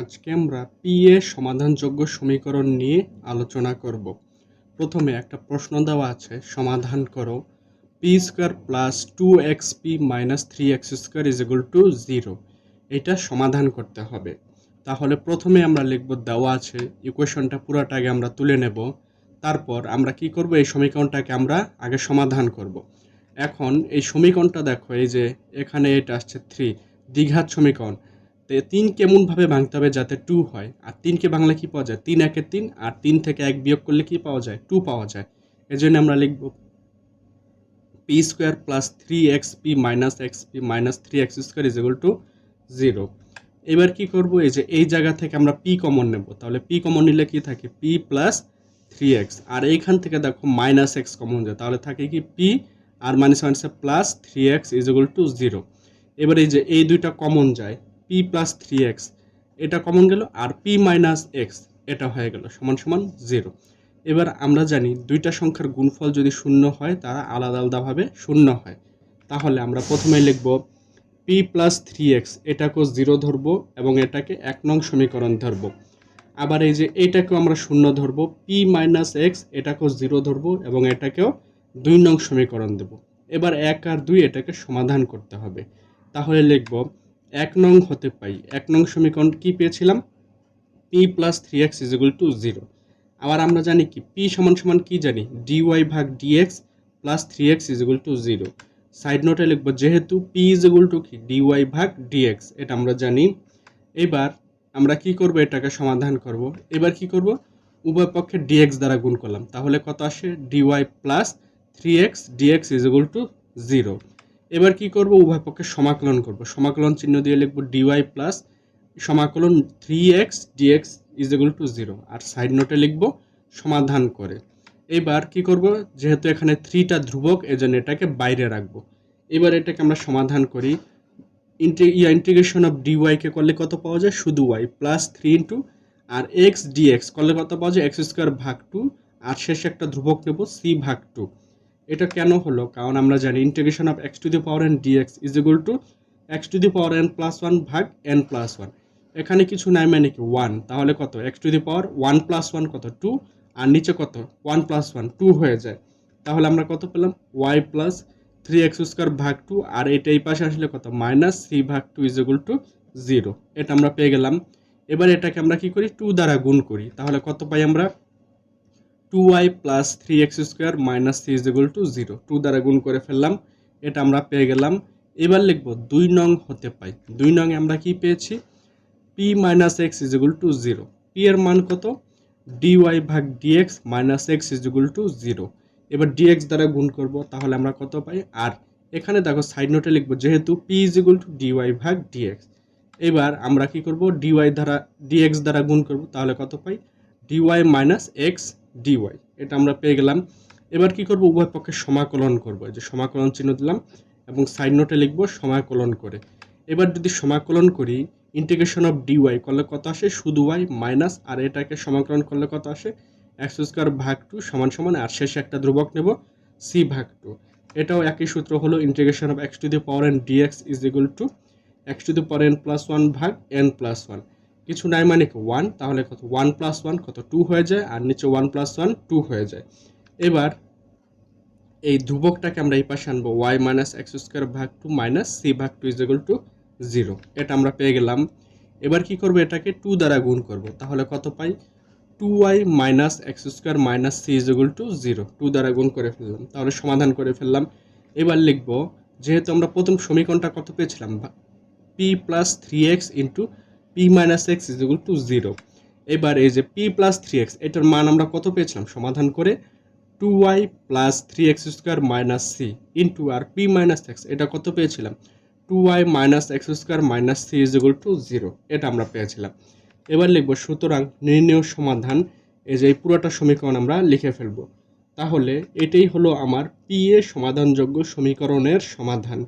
আজকে আমরা P A সমাধানযোগ্য সমীকরণ নিয়ে আলোচনা করব। প্রথমে একটা প্রশ্ন দেওয়া আছে, সমাধান করো। P square plus two X P minus three X square is equal to zero এটা সমাধান করতে হবে। তাহলে প্রথমে আমরা লিখব, দেওয়া আছে ইকুয়েশনটা পুরাটা আগে আমরা তুলে নেব। তারপর আমরা কি করব, এই সমীকরণটাকে আমরা আগে সমাধান করব। এখন এই সমীকরণটা দেখো, এই যে এখানে এটা আসছে থ্রি দ্বিঘাত সমীকরণ। তো এই তিন কেমনভাবে ভাঙতে হবে যাতে টু হয়? আর তিনকে ভাঙলে কি পাওয়া যায়? তিন একে তিন, আর তিন থেকে এক বিয়োগ করলে কি পাওয়া যায়? টু পাওয়া যায়। এর জন্য আমরা লিখব P square plus three X P minus X P minus three X square is equal to zero এবার কি করব? এই যে এই জায়গা থেকে আমরা পি কমন নেব। তাহলে পি কমন নিলে কি থাকে? পি প্লাস থ্রি এক্স আর এইখান থেকে দেখো মাইনাস এক্স কমন যায়। তাহলে থাকে কি? পি আর মাইনাস মাইনাসে plus three X is equal to zero এবার এই যে এই দুইটা কমন যায়। পি প্লাস থ্রি এক্স এটা কমন গেল আর পি মাইনাস এক্স এটা হয়ে গেল সমান সমান জিরো এবার আমরা জানি দুইটা সংখ্যার গুণফল যদি শূন্য হয়, তারা আলাদা আলাদাভাবে শূন্য হয়। তাহলে আমরা প্রথমে লিখব পি প্লাস থ্রি এক্স এটাকেও জিরো ধরবো এবং এটাকে এক নং সমীকরণ ধরবো। আবার এই যে এটাকেও আমরা শূন্য ধরবো পি মাইনাস এক্স এটাকেও জিরো ধরবো এবং এটাকেও দুই নং সমীকরণ দেব। এবার এক আর দুই এটাকে সমাধান করতে হবে। তাহলে লিখব এক নং হতে পাই। এক নং সমীকরণ কি পেয়েছিলাম? P plus three X is equal to zero আবার আমরা জানি কি পি সমান সমান কি জানি? ডিওয়াই ভাগ dx plus three X is equal to zero side নোটে লিখব, যেহেতু পি ইজ ইকুয়াল টু কি? ডিওয়াই ভাগ ডিএক্স এটা আমরা জানি। এবার আমরা কি করব? এটাকে সমাধান করব। এবার কি করব? উভয় পক্ষে ডিএক্স দ্বারা গুণ করলাম। তাহলে কত আসে? Dy plus three X dx is equal to zero এবার কি করব? উভয় পক্ষে সমাকলন করব। সমাকলন চিহ্ন দিয়ে লিখব ডিওয়াই প্লাস সমাকলন three X dx is equal to zero R side নোটে লিখব সমাধান করে। এবার কি করব? যেহেতু এখানে থ্রিটা ধ্রুবক, এজন্য এটাকে বাইরে রাখব। এবার এটাকে আমরা সমাধান করি। ইয়া ইন্টিগ্রেশন অফ ডিওয়াইকে করলে কত পাওয়া যায়? শুধু ওয়াই প্লাস থ্রি ইন্টু আর এক্স ডিএক্স করলে কত পাওয়া যায়? এক্স স্কোয়ার ভাগ টু আর শেষে একটা ধ্রুবক নেব সি ভাগ টু এটা কেন হলো? কারণ আমরা জানি integration of X to the power N dx is equal to X to the power N plus one ভাগ এন প্লাস ওয়ান এখানে কিছু নাই মানে কি? ওয়ান তাহলে কত? X to the power one plus one কত? টু আর নিচে কত? ওয়ান প্লাস ওয়ান টু হয়ে যায়। তাহলে আমরা কত পেলাম? Y plus three X square ভাগ টু আর এটা এই পাশে আসলে কত? মাইনাস থ্রি ভাগ two is equal to zero এটা আমরা পেয়ে গেলাম। এবার এটাকে আমরা কি করি? টু দ্বারা গুণ করি। তাহলে কত পাই আমরা? Two y plus three x square minus three is equal to zero two দ্বারা গুণ করে ফেললাম, এটা আমরা পেয়ে গেলাম। এবার লিখব দুই নং হতে পাই। দুই নং আমরা কি পেয়েছি? P minus x is equal to zero p এর মান কত? ডিওয়াই ভাগ dx minus x is equal to zero এবার ডিএক্স দ্বারা গুণ করব, তাহলে আমরা কত পাই? আর এখানে দেখো সাইড নোটে লিখব, যেহেতু p is equal to dy ভাগ ডিএক্স এবার আমরা কি করব? ডিওয়াই দ্বারা ডিএক্স দ্বারা গুণ করব, তাহলে কত পাই? ডিওয়াই মাইনাস এক্স ডিওয়াই এটা আমরা পেয়ে গেলাম। এবার কি করব? উভয় পক্ষে সমাকলন করব। যে সমাকলন চিহ্ন দিলাম এবং সাইড নোটে লিখব সমাকলন করে। এবার যদি সমাকলন করি ইন্টিগ্রেশন অফ ডিওয়াই করলে কত আসে? শুধু ওয়াই মাইনাস আর এটাকে সমাকলন করলে কত আসে? এক্স স্কোয়ার ভাগ টু সমান সমান আর শেষে একটা ধ্রুবক নেব সি ভাগ টু এটাও একই সূত্র হলো integration of x to the power n dx is equal to x to the power n plus one ভাগ এন প্লাস ওয়ান কিছু নাই মানে কি? ওয়ান তাহলে কত? ওয়ান প্লাস ওয়ান কত? টু হয়ে যায়, আর নিচে ওয়ান প্লাস ওয়ান টু হয়ে যায়। এবার এই ধ্রুবকটাকে আমরা এই পাশে আনব ওয়াই মাইনাস এক্স স্কোয়ার ভাগ টু মাইনাস সি ভাগ টু ইজ টু জিরো এটা আমরা পেয়ে গেলাম। এবার কি করব এটাকে? টু দ্বারা গুণ করব। তাহলে কত পাই? Two y minus x square minus c is to zero two দ্বারা গুণ করে ফেললাম। তাহলে সমাধান করে ফেললাম। এবার লিখব, যেহেতু আমরা প্রথম সমীকরণটা কত পেয়েছিলাম? P plus three x into p minus x is equal to zero এবার এই যে পি প্লাস থ্রি এক্স এটার মান আমরা কত পেয়েছিলাম? সমাধান করে two y plus three x square minus c into আর পি মাইনাস এক্স এটা কত পেয়েছিলাম? Two y minus x square minus c is equal to zero এটা আমরা পেয়েছিলাম। এবার লিখব, সুতরাং নির্ণয় সমাধান, এই যে এই পুরোটা সমীকরণ আমরা লিখে ফেলব। তাহলে এটাই হলো আমার পি এ সমাধানযোগ্য সমীকরণের সমাধান।